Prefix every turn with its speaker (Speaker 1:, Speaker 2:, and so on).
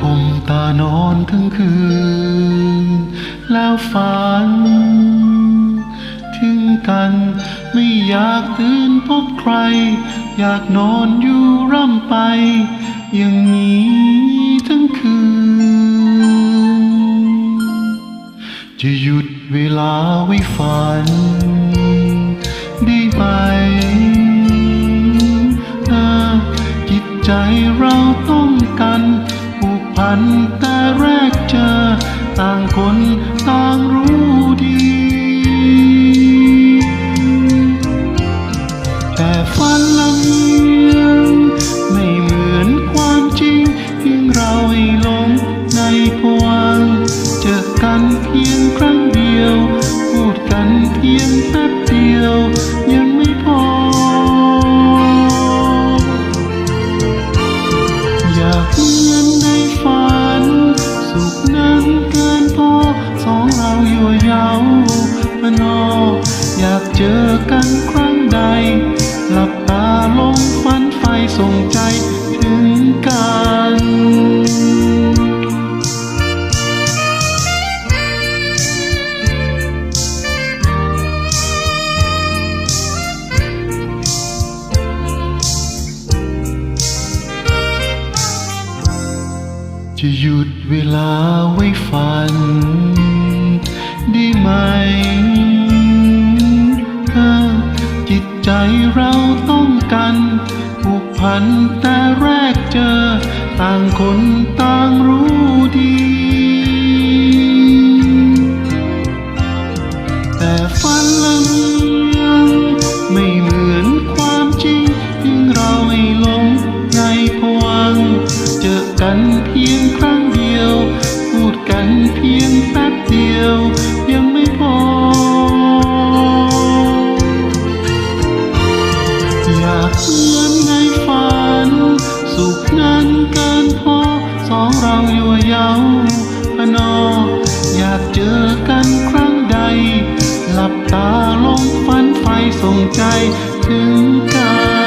Speaker 1: ผมตานอนทั้งคืน แล้วฝัน ถึงกันไม่อยากตื่นพบใคร อยากนอนอยู่ร่ำไป อย่างนี้ทั้งคืน จะหยุดเวลาไว้ฝัน ได้ไหมถ้าจิตใจเราต้อง กันแต่แรกเจอ ต่างคนต่างรู้ดี แต่ฝันลำเลียงไม่เหมือนความจริงเพียงเราให้หลงในพวังเจอกันเพียงครั้ง จะหยุดเวลาไว้ฝัน ได้ไหม จิตใจเราต้องกันผูกพันแต่แรกเจอ ต่างคนต่างรู้ดี เราอยู่เยาวพนอ อยากเจอกันครั้งใด หลับตาลงฝันไฟส่งใจถึงกัน